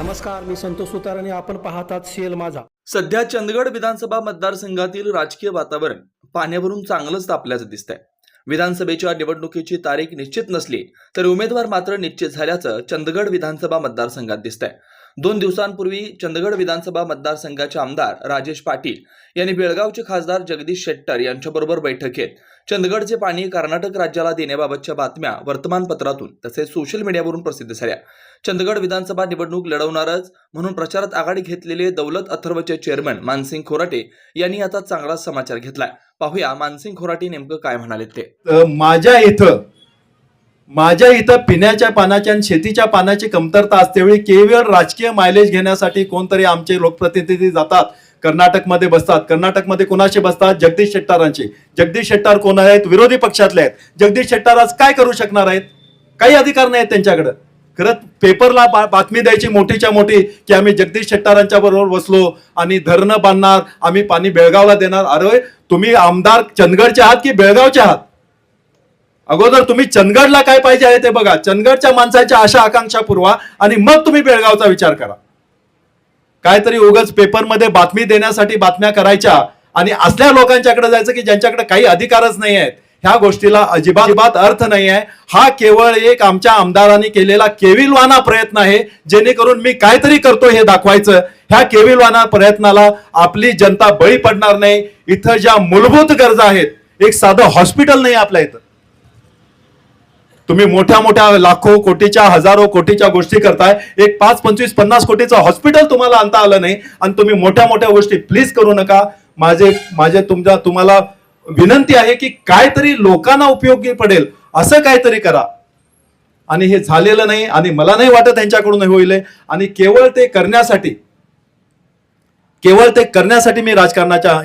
नमस्कार मी संतोष सुतार आणि आपण पाहतात सीएल माझा. सध्या चंदगड विधानसभा मतदारसंघातील राजकीय वातावरण पाण्यावरून चांगलंच तापल्याचं दिसतंय. विधानसभेच्या निवडणुकीची तारीख निश्चित नसली तरी उमेदवार मात्र निश्चित झाल्याचं चंदगड विधानसभा मतदारसंघात दिसतंय. दोन दिवसांपूर्वी चंदगड विधानसभा मतदारसंघाचे आमदार राजेश पाटील यांनी बेळगावचे खासदार जगदीश शेट्टर यांच्याबरोबर बैठक घेत चंदगडचे पाणी कर्नाटक राज्याला देण्याबाबतच्या बातम्या वर्तमानपत्रातून तसेच सोशल मीडियावरून प्रसिद्ध झाल्या. चंदगड विधानसभा निवडणूक लढवणारच म्हणून प्रचारात आघाडी घेतलेले दौलत अथर्वचे चेअरमन मानसिंग खोराटे यांनी आता चांगलाच समाचार घेतलाय. पाहूया मानसिंग खोराटे नेमकं काय म्हणाले ते. माझ्या इथं माझ्या इथं पिण्याच्या पाण्याच्या आणि शेतीच्या पाण्याची कमतरता असतेवेळी केवळ राजकीय मायलेज घेण्यासाठी कोणतरी आमचे लोकप्रतिनिधी जातात. कर्नाटकमध्ये बसतात. कर्नाटकमध्ये कोणाचे बसतात? जगदीश शेट्टारांचे जगदीश शेट्टार कोण आहेत? विरोधी पक्षातले आहेत. जगदीश शेट्टार आज काय करू शकणार आहेत? काही अधिकार नाही आहेत त्यांच्याकडं. खरंच पेपरला बातमी द्यायची मोठीच्या मोठी की आम्ही जगदीश शेट्टारांच्या बरोबर बसलो आणि धरणं बांधणार आम्ही पाणी बेळगावला देणार. अरे तुम्ही आमदार चंदगडचे आहात की बेळगावचे आहात? अगोदर तुम्ही चंदगडला काय पाहिजे आहे ते बघा. चंदगडच्या माणसाच्या आशा आकांक्षा पुरवा आणि मग तुम्ही बेळगावचा विचार करा. काहीतरी उगाच पेपरमध्ये बातमी देण्यासाठी बातम्या करायच्या आणि असल्या लोकांच्याकडे जायचं की ज्यांच्याकडे काही अधिकारच नाही आहेत. ह्या गोष्टीला अजिबात अजिबात अर्थ नाही आहे. हा केवळ एक आमच्या आमदारांनी केलेला केविलवाना प्रयत्न आहे जेणेकरून मी काहीतरी करतो हे दाखवायचं. ह्या केविलवाना प्रयत्नाला आपली जनता बळी पडणार नाही. इथं ज्या मूलभूत गरजा आहेत एक साधं हॉस्पिटल नाही आपल्या इथं. तुम्ही मोठ्या मोठ्या लाखो कोटीच्या हजारो कोटीच्या गोष्टी करताय. एक पाच पंचवीस पन्नास कोटीचं हॉस्पिटल तुम्हाला आणता आलं नाही. आणि तुम्ही मोठ्या मोठ्या गोष्टी प्लीज करू नका. माझे माझे तुमच्या तुम्हाला विनंती आहे की काहीतरी लोकांना उपयोगी पडेल. असं काहीतरी करा. आणि हे झालेलं नाही आणि मला नाही वाटत त्यांच्याकडून होईल. आणि केवळ ते करण्यासाठी केवळ ते करण्यासाठी मी राजकारणाच्या